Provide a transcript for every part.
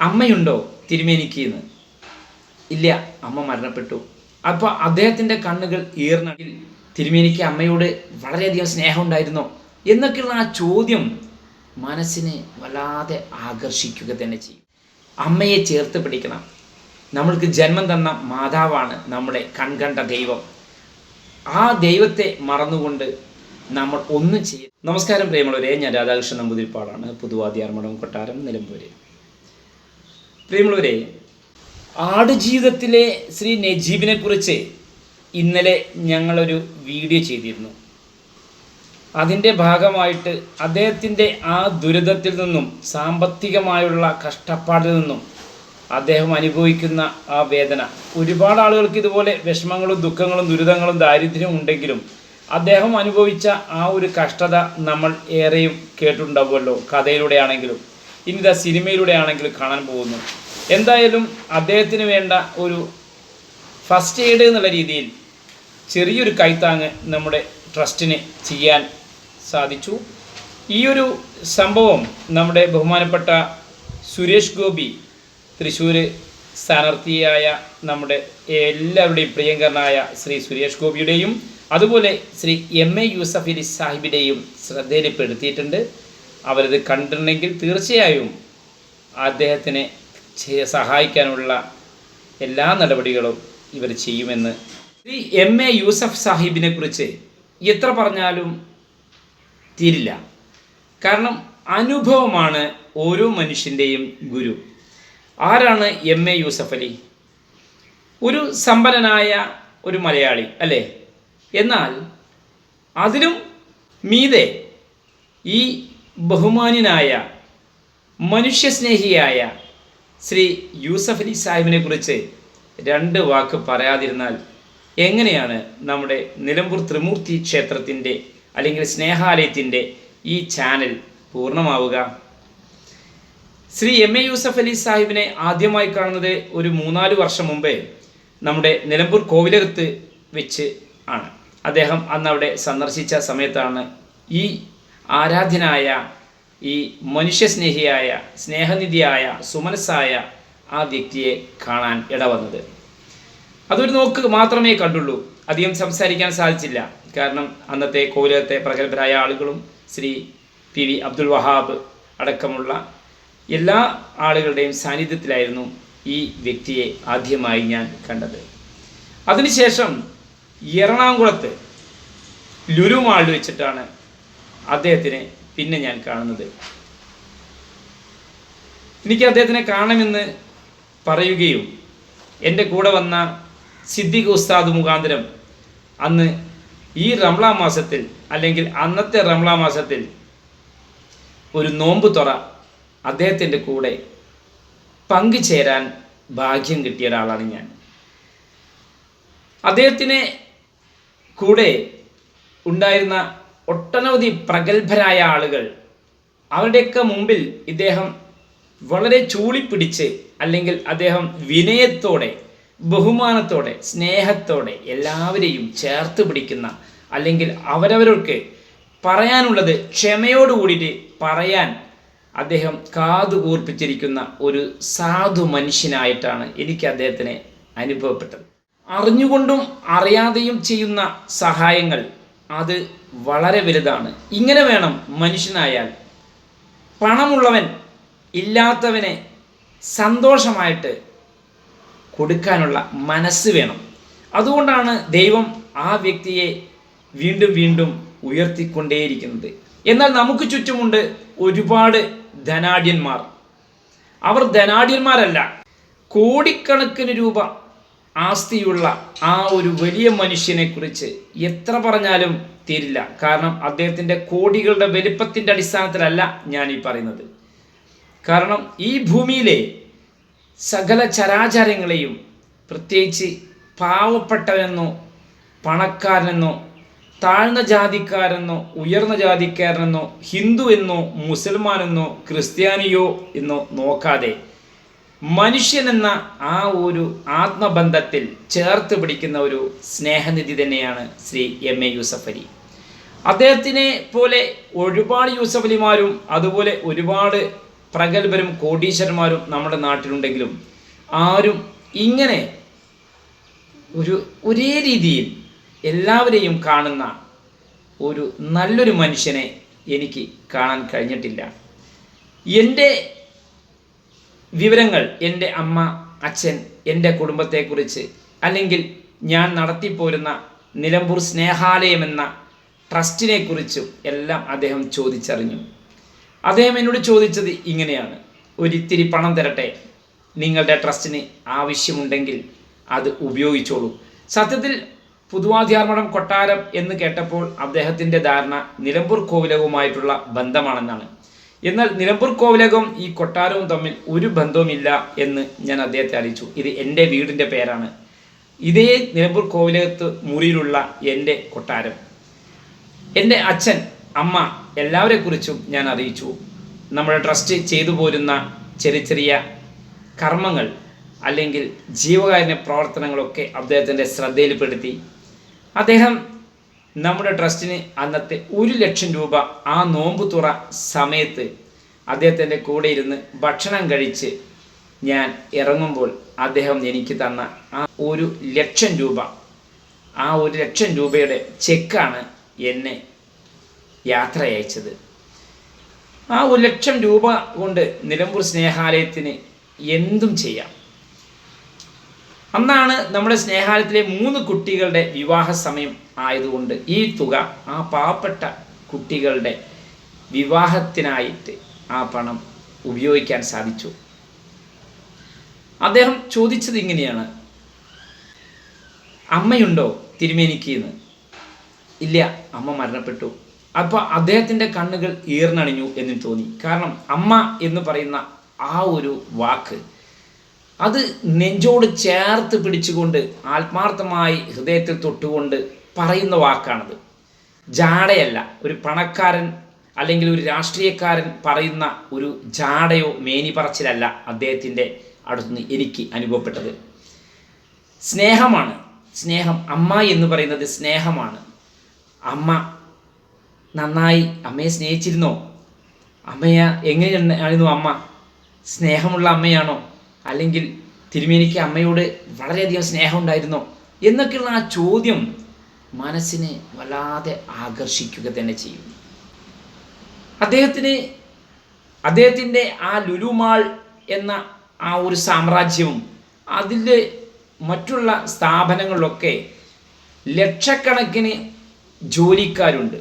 അമ്മയുണ്ടോ തിരുമേനിക്ക് എന്ന് ഇല്ല അമ്മ മരണപ്പെട്ടു. അപ്പോൾ അദ്ദേഹത്തിന്റെ കണ്ണുകൾ ഈർന്നെങ്കിൽ തിരുമേനിക്ക് അമ്മയോട് വളരെയധികം സ്നേഹം ഉണ്ടായിരുന്നോ എന്നൊക്കെയുള്ള ആ ചോദ്യം മനസ്സിനെ വല്ലാതെ ആകർഷിക്കുക തന്നെ ചെയ്യും. അമ്മയെ ചേർത്ത് പിടിക്കണം. നമ്മൾക്ക് ജന്മം തന്ന മാതാവാണ് നമ്മുടെ കൺകണ്ട ദൈവം. ആ ദൈവത്തെ മറന്നുകൊണ്ട് നമ്മൾ ഒന്നും ചെയ്യും നമസ്കാരം പ്രിയമുള്ളവരെ. ഞാൻ രാധാകൃഷ്ണൻ നമ്പൂതിരിപ്പാടാണ്. പുതുവാദിയാർമഠം കൊട്ടാരം നിലമ്പൂര്. പ്രിയമുള്ളവരെ ആടുജീവിതത്തിലെ ശ്രീ നജീബിനെ കുറിച്ച് ഇന്നലെ ഞങ്ങളൊരു വീഡിയോ ചെയ്തിരുന്നു. അതിന്റെ ഭാഗമായിട്ട് അദ്ദേഹത്തിന്റെ ആ ദുരിതത്തിൽ നിന്നും സാമ്പത്തികമായുള്ള കഷ്ടപ്പാടിൽ നിന്നും അദ്ദേഹം അനുഭവിക്കുന്ന ആ വേദന. ഒരുപാട് ആളുകൾക്ക് ഇതുപോലെ വിഷമങ്ങളും ദുഃഖങ്ങളും ദുരിതങ്ങളും ദാരിദ്ര്യവും ഉണ്ടെങ്കിലും അദ്ദേഹം അനുഭവിച്ച ആ ഒരു കഷ്ടത നമ്മൾ ഏറെയും കേട്ടിട്ടുണ്ടാവുമല്ലോ കഥയിലൂടെ ആണെങ്കിലും ഇനി ഇതാ സിനിമയിലൂടെ ആണെങ്കിൽ കാണാൻ പോകുന്നു. എന്തായാലും അദ്ദേഹത്തിന് വേണ്ട ഒരു ഫസ്റ്റ് എയ്ഡ് എന്നുള്ള രീതിയിൽ ചെറിയൊരു കൈത്താങ്ങ് നമ്മുടെ ട്രസ്റ്റിന് ചെയ്യാൻ സാധിച്ചു. ഈ ഒരു സംഭവം നമ്മുടെ ബഹുമാനപ്പെട്ട സുരേഷ് ഗോപി തൃശ്ശൂർ സ്ഥാനാർത്ഥിയായ നമ്മുടെ എല്ലാവരുടെയും പ്രിയങ്കരനായ ശ്രീ സുരേഷ് ഗോപിയുടെയും അതുപോലെ ശ്രീ എം എ യൂസഫ് അലി സാഹിബിന്റെയും ശ്രദ്ധയിൽപ്പെടുത്തിയിട്ടുണ്ട്. അവരത് കണ്ടിട്ടുണ്ടെങ്കിൽ തീർച്ചയായും അദ്ദേഹത്തിനെ സഹായിക്കാനുള്ള എല്ലാ നടപടികളും ഇവർ ചെയ്യുമെന്ന്. ശ്രീ എം എ യൂസഫ് സാഹിബിനെ കുറിച്ച് എത്ര പറഞ്ഞാലും തീരില്ല. കാരണം അനുഭവമാണ് ഓരോ മനുഷ്യന്റെയും ഗുരു. ആരാണ് എം എ യൂസഫ് അലി? ഒരു സമ്പന്നനായ ഒരു മലയാളി അല്ലേ? എന്നാൽ അതിലും മീതെ ഈ ബഹുമാന്യനായ മനുഷ്യസ്നേഹിയായ ശ്രീ യൂസഫ് അലി സാഹിബിനെ കുറിച്ച് രണ്ട് വാക്ക് പറയാതിരുന്നാൽ എങ്ങനെയാണ് നമ്മുടെ നിലമ്പൂർ ത്രിമൂർത്തി ക്ഷേത്രത്തിന്റെ അല്ലെങ്കിൽ സ്നേഹാലയത്തിന്റെ ഈ ചാനൽ പൂർണമാവുക? ശ്രീ എം എ യൂസഫ് അലി സാഹിബിനെ ആദ്യമായി കാണുന്നത് ഒരു മൂന്നാൽ വർഷം മുമ്പേ നമ്മുടെ നിലമ്പൂർ കോവിലകത്ത് വെച്ച് ആണ്. അദ്ദേഹം അന്ന് അവിടെ സന്ദർശിച്ച സമയത്താണ് ഈ ആരാധ്യനായ ഈ മനുഷ്യസ്നേഹിയായ സ്നേഹനിധിയായ സുമനസ്സായ ആ വ്യക്തിയെ കാണാൻ ഇടവന്നത്. അതൊരു നോക്ക് മാത്രമേ കണ്ടുള്ളൂ. അധികം സംസാരിക്കാൻ സാധിച്ചില്ല. കാരണം അന്നത്തെ കോവിലകത്തെ പ്രഗത്ഭരായ ആളുകളും ശ്രീ പി വി അബ്ദുൽ വഹാബ് അടക്കമുള്ള എല്ലാ ആളുകളുടെയും സാന്നിധ്യത്തിലായിരുന്നു ഈ വ്യക്തിയെ ആദ്യമായി ഞാൻ കണ്ടത്. അതിനുശേഷം എറണാകുളത്ത് ലുലു വെച്ചിട്ടാണ് അദ്ദേഹത്തിനെ പിന്നെ ഞാൻ കാണുന്നത്. എനിക്ക് അദ്ദേഹത്തിനെ കാണുമെന്ന് പറയുകയും എന്റെ കൂടെ വന്ന സിദ്ദിഖ് ഉസ്താദ് മുഖാന്തരം അന്ന് ഈ റംളാ മാസത്തിൽ അല്ലെങ്കിൽ അന്നത്തെ റംളാ മാസത്തിൽ ഒരു നോമ്പ് തുറ അദ്ദേഹത്തിന്റെ കൂടെ പങ്കുചേരാൻ ഭാഗ്യം കിട്ടിയ ഒരാളാണ് ഞാൻ. അദ്ദേഹത്തിന് കൂടെ ഉണ്ടായിരുന്ന ഒട്ടനവധി പ്രഗത്ഭരായ ആളുകൾ. അവരുടെയൊക്കെ മുമ്പിൽ ഇദ്ദേഹം വളരെ ചൂളിപ്പിടിച്ച് അല്ലെങ്കിൽ അദ്ദേഹം വിനയത്തോടെ ബഹുമാനത്തോടെ സ്നേഹത്തോടെ എല്ലാവരെയും ചേർത്ത് പിടിക്കുന്ന അല്ലെങ്കിൽ അവരവർക്ക് പറയാനുള്ളത് ക്ഷമയോട് കൂടിയിട്ട് പറയാൻ അദ്ദേഹം കാതു കൂർപ്പിച്ചിരിക്കുന്ന ഒരു സാധു മനുഷ്യനായിട്ടാണ് എനിക്ക് അദ്ദേഹത്തിനെ അനുഭവപ്പെട്ടത്. അറിഞ്ഞുകൊണ്ടും അറിയാതെയും ചെയ്യുന്ന സഹായങ്ങൾ അത് വളരെ വലുതാണ്. ഇങ്ങനെ വേണം മനുഷ്യനായാൽ. പണമുള്ളവൻ ഇല്ലാത്തവനെ സന്തോഷമായിട്ട് കൊടുക്കാനുള്ള മനസ്സ് വേണം. അതുകൊണ്ടാണ് ദൈവം ആ വ്യക്തിയെ വീണ്ടും വീണ്ടും ഉയർത്തിക്കൊണ്ടേയിരിക്കുന്നത്. എന്നാൽ നമുക്ക് ചുറ്റുമുണ്ട് ഒരുപാട് ധനാഢ്യന്മാർ. അവർ ധനാഢ്യന്മാരല്ല. കോടിക്കണക്കിന് രൂപ ആസ്തിയുള്ള ആ ഒരു വലിയ മനുഷ്യനെക്കുറിച്ച് എത്ര പറഞ്ഞാലും തീരില്ല കാരണം അദ്ദേഹത്തിന്റെ കോടികളുടെ വലിപ്പത്തിന്റെ അടിസ്ഥാനത്തിലല്ല ഞാൻ ഈ പറയുന്നത്. കാരണം ഈ ഭൂമിയിലെ സകല ചരാചരങ്ങളെയും പ്രത്യേകിച്ച് പാവപ്പെട്ടവനെന്നോ പണക്കാരനെന്നോ താഴ്ന്ന ജാതിക്കാരെന്നോ ഉയർന്ന ജാതിക്കാരനെന്നോ ഹിന്ദു എന്നോ മുസൽമാനെന്നോ ക്രിസ്ത്യാനിയോ എന്നോ നോക്കാതെ മനുഷ്യനെന്ന ആ ഒരു ആത്മബന്ധത്തിൽ ചേർത്ത് പിടിക്കുന്ന ഒരു സ്നേഹനിധി തന്നെയാണ് ശ്രീ എം എ യൂസഫ് അലി. അദ്ദേഹത്തിനെ പോലെ ഒരുപാട് യൂസഫ് അലിമാരും അതുപോലെ ഒരുപാട് പ്രഗത്ഭരും കോടീശ്വരന്മാരും നമ്മുടെ നാട്ടിലുണ്ടെങ്കിലും ആരും ഇങ്ങനെ ഒരു ഒരേ രീതിയിൽ എല്ലാവരെയും കാണുന്ന ഒരു നല്ലൊരു മനുഷ്യനെ എനിക്ക് കാണാൻ കഴിഞ്ഞിട്ടില്ല. എന്റെ വിവരങ്ങൾ എന്റെ അമ്മ അച്ഛൻ എന്റെ കുടുംബത്തെക്കുറിച്ച് അല്ലെങ്കിൽ ഞാൻ നടത്തിപ്പോരുന്ന നിലമ്പൂർ സ്നേഹാലയം എന്ന ട്രസ്റ്റിനെ കുറിച്ചും എല്ലാം അദ്ദേഹം ചോദിച്ചറിഞ്ഞു. അദ്ദേഹം എന്നോട് ചോദിച്ചത് ഇങ്ങനെയാണ്. ഒരിത്തിരി പണം തരട്ടെ. നിങ്ങളുടെ ട്രസ്റ്റിന് ആവശ്യമുണ്ടെങ്കിൽ അത് ഉപയോഗിച്ചോളൂ. സത്യത്തിൽ പുതുവാധ്യാർമഠം കൊട്ടാരം എന്ന് കേട്ടപ്പോൾ അദ്ദേഹത്തിന്റെ ധാരണ നിലമ്പൂർ കോവിലവുമായിട്ടുള്ള ബന്ധമാണെന്നാണ്. എന്നാൽ നിലമ്പൂർ കോവിലകം ഈ കൊട്ടാരവും തമ്മിൽ ഒരു ബന്ധവുമില്ല എന്ന് ഞാൻ അദ്ദേഹത്തെ അറിയിച്ചു. ഇത് എന്റെ വീടിന്റെ പേരാണ്. ഇതേ നിലമ്പൂർ കോവിലകത്ത് മുറിയിലുള്ള എന്റെ കൊട്ടാരം. എന്റെ അച്ഛൻ അമ്മ എല്ലാവരെ കുറിച്ചും ഞാൻ അറിയിച്ചു. നമ്മുടെ ട്രസ്റ്റ് ചെയ്തു പോരുന്ന ചെറിയ ചെറിയ കർമ്മങ്ങൾ അല്ലെങ്കിൽ ജീവകാരുണ്യ പ്രവർത്തനങ്ങളൊക്കെ അദ്ദേഹത്തിന്റെ ശ്രദ്ധയിൽപ്പെടുത്തി. അദ്ദേഹം നമ്മുടെ ട്രസ്റ്റിന് അന്നത്തെ ഒരു ലക്ഷം രൂപ ആ നോമ്പ് തുറ സമയത്ത് അദ്ദേഹത്തിന്റെ കൂടെ ഇരുന്ന് ഭക്ഷണം കഴിച്ച് ഞാൻ ഇറങ്ങുമ്പോൾ അദ്ദേഹം എനിക്ക് തന്ന ആ ഒരു ലക്ഷം രൂപ ആ ഒരു ലക്ഷം രൂപയുടെ ചെക്കാണ് എന്നെ യാത്ര അയച്ചത്. ആ ഒരു ലക്ഷം രൂപ കൊണ്ട് നിലമ്പൂർ സ്നേഹാലയത്തിന് എന്തും ചെയ്യാം. അന്നാണ് നമ്മുടെ സ്നേഹാലയത്തിലെ മൂന്ന് കുട്ടികളുടെ വിവാഹ സമയം ആയതുകൊണ്ട് ഈ തുക ആ പാവപ്പെട്ട കുട്ടികളുടെ വിവാഹത്തിനായിട്ട് ആ പണം ഉപയോഗിക്കാൻ സാധിച്ചു. അദ്ദേഹം ചോദിച്ചത് ഇങ്ങനെയാണ്. അമ്മയുണ്ടോ തിരുമേനിക്ക് എന്ന് ഇല്ല അമ്മ മരണപ്പെട്ടു. അപ്പോൾ അദ്ദേഹത്തിന്റെ കണ്ണുകൾ ഈർന്നണിഞ്ഞു എന്ന് തോന്നി. കാരണം അമ്മ എന്ന് പറയുന്ന ആ ഒരു വാക്ക് അത് നെഞ്ചോട് ചേർത്ത് പിടിച്ചുകൊണ്ട് ആത്മാർത്ഥമായി ഹൃദയത്തിൽ തൊട്ടുകൊണ്ട് പറയുന്ന വാക്കാണത്. ജാടയല്ല ഒരു പണക്കാരൻ അല്ലെങ്കിൽ ഒരു രാഷ്ട്രീയക്കാരൻ പറയുന്ന ഒരു ജാടയോ മേനി പറച്ചിലല്ല അദ്ദേഹത്തിന്റെ അടുത്തുനിന്ന് എനിക്ക് അനുഭവപ്പെട്ടത്. സ്നേഹമാണ്. സ്നേഹം അമ്മ എന്ന് പറയുന്നത് സ്നേഹമാണ്. അമ്മ നന്നായി അമ്മയെ സ്നേഹിച്ചിരുന്നോ? അമ്മയെ എങ്ങനെയായിരുന്നു അമ്മ? സ്നേഹമുള്ള അമ്മയാണോ? അല്ലെങ്കിൽ തിരുമേനിക്ക് അമ്മയോട് വളരെയധികം സ്നേഹം ഉണ്ടായിരുന്നോ എന്നൊക്കെയുള്ള ആ ചോദ്യം മനസ്സിനെ വല്ലാതെ ആകർഷിക്കുക തന്നെ ചെയ്യും. അദ്ദേഹത്തിന് അദ്ദേഹത്തിന്റെ ആ ലുലുമാൾ എന്ന ആ ഒരു സാമ്രാജ്യവും അതിന്റെ മറ്റുള്ള സ്ഥാപനങ്ങളിലൊക്കെ ലക്ഷക്കണക്കിന് ജോലിക്കാരുണ്ട്.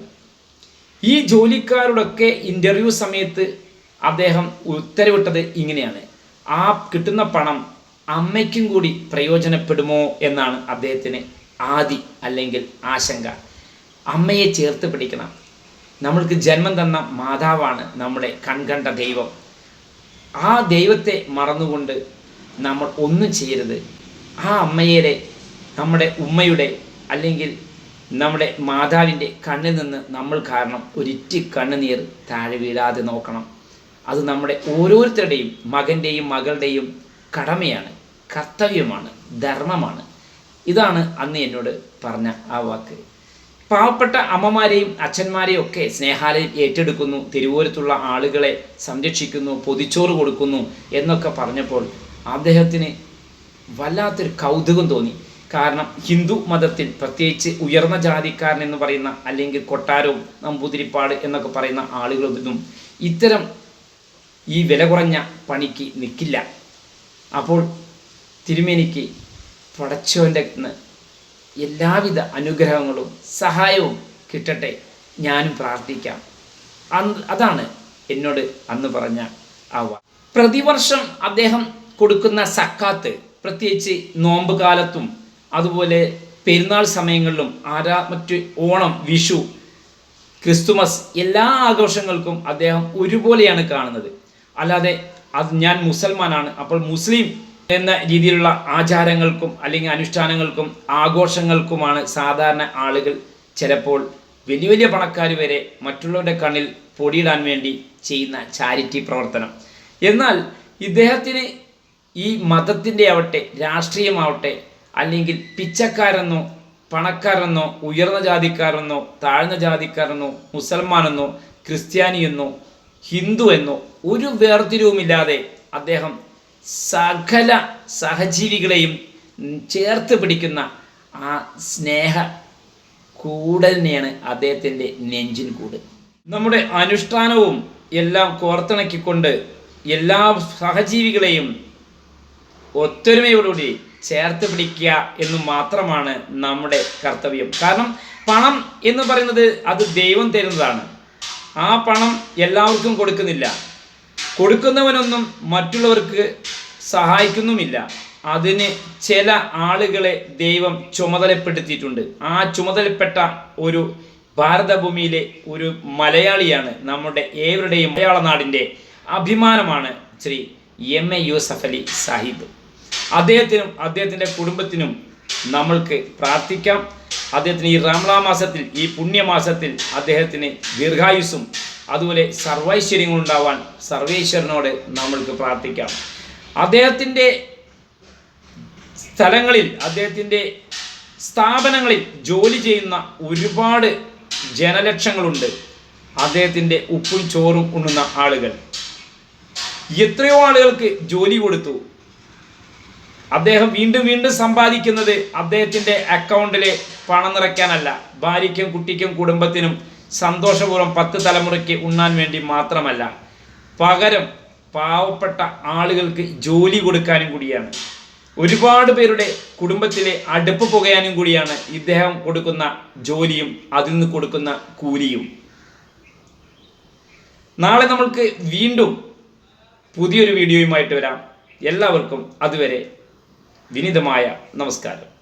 ഈ ജോലിക്കാരോടൊക്കെ ഇന്റർവ്യൂ സമയത്ത് അദ്ദേഹം ഉത്തരവിട്ടത് ഇങ്ങനെയാണ്. ആ കിട്ടുന്ന പണം അമ്മയ്ക്കും കൂടി പ്രയോജനപ്പെടുമോ എന്നാണ് അദ്ദേഹത്തിന് ആദി അല്ലെങ്കിൽ ആശങ്ക. അമ്മയെ ചേർത്ത് പിടിക്കണം. നമ്മൾക്ക് ജന്മം തന്ന മാതാവാണ് നമ്മുടെ കൺകണ്ട ദൈവം. ആ ദൈവത്തെ മറന്നുകൊണ്ട് നമ്മൾ ഒന്നും ചെയ്യരുത്. ആ അമ്മയുടെ നമ്മുടെ ഉമ്മയുടെ അല്ലെങ്കിൽ നമ്മുടെ മാതാവിന്റെ കണ്ണിൽ നിന്ന് നമ്മൾ കാരണം ഒരിറ്റി കണ്ണുനീർ താഴെ വീഴാതെ നോക്കണം. അത് നമ്മുടെ ഓരോരുത്തരുടെയും മകന്റെയും മകളുടെയും കടമയാണ് കർത്തവ്യമാണ് ധർമ്മമാണ്. ഇതാണ് അന്ന് എന്നോട് പറഞ്ഞ ആ വാക്ക്. പാവപ്പെട്ട അമ്മമാരെയും അച്ഛന്മാരെയും ഒക്കെ സ്നേഹാലയം ഏറ്റെടുക്കുന്നു തിരുവോരത്തുള്ള ആളുകളെ സംരക്ഷിക്കുന്നു പൊതിച്ചോറ് കൊടുക്കുന്നു എന്നൊക്കെ പറഞ്ഞപ്പോൾ അദ്ദേഹത്തിന് വല്ലാത്തൊരു കൗതുകം തോന്നി. കാരണം ഹിന്ദു മതത്തിൽ പ്രത്യേകിച്ച് ഉയർന്ന ജാതിക്കാരൻ എന്ന് പറയുന്ന അല്ലെങ്കിൽ കൊട്ടാരവും നമ്പൂതിരിപ്പാട് എന്നൊക്കെ പറയുന്ന ആളുകളൊന്നും ഇത്തരം ഈ വില കുറഞ്ഞ പണിക്ക് നിൽക്കില്ല അപ്പോൾ തിരുമേനിക്ക് പടച്ചവന്റെ എല്ലാവിധ അനുഗ്രഹങ്ങളും സഹായവും കിട്ടട്ടെ. ഞാനും പ്രാർത്ഥിക്കാം. അതാണ് എന്നോട് അന്ന് പറഞ്ഞ ആ പ്രതിവർഷം അദ്ദേഹം കൊടുക്കുന്ന സക്കാത്ത് പ്രത്യേകിച്ച് നോമ്പ് കാലത്തും അതുപോലെ പെരുന്നാൾ സമയങ്ങളിലും ആരാ മറ്റ് ഓണം വിഷു ക്രിസ്തുമസ് എല്ലാ ആഘോഷങ്ങൾക്കും അദ്ദേഹം ഒരുപോലെയാണ് കാണുന്നത്. അല്ലാതെ അത് ഞാൻ മുസൽമാനാണ്. അപ്പോൾ മുസ്ലിം എന്ന രീതിയിലുള്ള ആചാരങ്ങൾക്കും അല്ലെങ്കിൽ അനുഷ്ഠാനങ്ങൾക്കും ആഘോഷങ്ങൾക്കുമാണ് സാധാരണ ആളുകൾ ചിലപ്പോൾ വലിയ വലിയ പണക്കാർ വരെ മറ്റുള്ളവരുടെ കണ്ണിൽ പൊടിയിടാൻ വേണ്ടി ചെയ്യുന്ന ചാരിറ്റി പ്രവർത്തനം. എന്നാൽ ഇദ്ദേഹത്തിന് ഈ മതത്തിന്റെ ആവട്ടെ രാഷ്ട്രീയമാവട്ടെ അല്ലെങ്കിൽ പിച്ചക്കാരെന്നോ പണക്കാരെന്നോ ഉയർന്ന ജാതിക്കാരെന്നോ താഴ്ന്ന ജാതിക്കാരെന്നോ മുസൽമാനെന്നോ ക്രിസ്ത്യാനിയെന്നോ ഹിന്ദു എന്നോ ഒരു വേർതിരിവുമില്ലാതെ അദ്ദേഹം സകല സഹജീവികളെയും ചേർത്ത് പിടിക്കുന്ന ആ സ്നേഹ കൂടെ തന്നെയാണ് അദ്ദേഹത്തിന്റെ നെഞ്ചിൻ കൂട്. നമ്മുടെ അനുഷ്ഠാനവും എല്ലാം കോർത്തിണക്കിക്കൊണ്ട് എല്ലാ സഹജീവികളെയും ഒത്തൊരുമയോടുകൂടി ചേർത്ത് പിടിക്കുക എന്ന് മാത്രമാണ് നമ്മുടെ കർത്തവ്യം. കാരണം പണം എന്ന് പറയുന്നത് അത് ദൈവം തരുന്നതാണ്. ആ പണം എല്ലാവർക്കും കൊടുക്കുന്നില്ല. കൊടുക്കുന്നവനൊന്നും മറ്റുള്ളവർക്ക് സഹായിക്കുന്നുമില്ല. അതിന് ചില ആളുകളെ ദൈവം ചുമതലപ്പെടുത്തിയിട്ടുണ്ട്. ആ ചുമതലപ്പെട്ട ഒരു ഭാരതഭൂമിയിലെ ഒരു മലയാളിയാണ് നമ്മുടെ ഏവരുടെയും മലയാള നാടിന്റെ അഭിമാനമാണ് ശ്രീ എം എ യൂസഫ് അലി സാഹിബ്. അദ്ദേഹത്തിനും അദ്ദേഹത്തിന്റെ കുടുംബത്തിനും നമ്മൾക്ക് പ്രാർത്ഥിക്കാം. അദ്ദേഹത്തിന് ഈ റംലാ മാസത്തിൽ ഈ പുണ്യമാസത്തിൽ അദ്ദേഹത്തിന് ദീർഘായുസ്സും അതുപോലെ സർവൈശ്വര്യങ്ങൾ ഉണ്ടാവാൻ സർവേശ്വരനോട് നമ്മൾക്ക് പ്രാർത്ഥിക്കാം. അദ്ദേഹത്തിന്റെ സ്ഥലങ്ങളിൽ അദ്ദേഹത്തിന്റെ സ്ഥാപനങ്ങളിൽ ജോലി ചെയ്യുന്ന ഒരുപാട് ജനലക്ഷങ്ങളുണ്ട്. അദ്ദേഹത്തിന്റെ ഉപ്പും ചോറും ഉണ്ണുന്ന ആളുകൾ. എത്രയോ ആളുകൾക്ക് ജോലി കൊടുത്തു. അദ്ദേഹം വീണ്ടും വീണ്ടും സമ്പാദിക്കുന്നത് അദ്ദേഹത്തിന്റെ അക്കൗണ്ടിലെ പണം നിറയ്ക്കാനല്ല. ഭാര്യയ്ക്കും കുട്ടിക്കും കുടുംബത്തിനും സന്തോഷപൂർവം പത്ത് തലമുറയ്ക്ക് ഉണ്ണാൻ വേണ്ടി മാത്രമല്ല പകരം പാവപ്പെട്ട ആളുകൾക്ക് ജോലി കൊടുക്കാനും കൂടിയാണ്. ഒരുപാട് പേരുടെ കുടുംബത്തിലെ അടുപ്പ് പുകയാനും കൂടിയാണ് ഇദ്ദേഹം കൊടുക്കുന്ന ജോലിയും അതിൽ നിന്ന് കൊടുക്കുന്ന കൂലിയും. നാളെ നമ്മൾക്ക് വീണ്ടും പുതിയൊരു വീഡിയോയുമായിട്ട് വരാം. എല്ലാവർക്കും അതുവരെ വിനീതമായ നമസ്കാരം.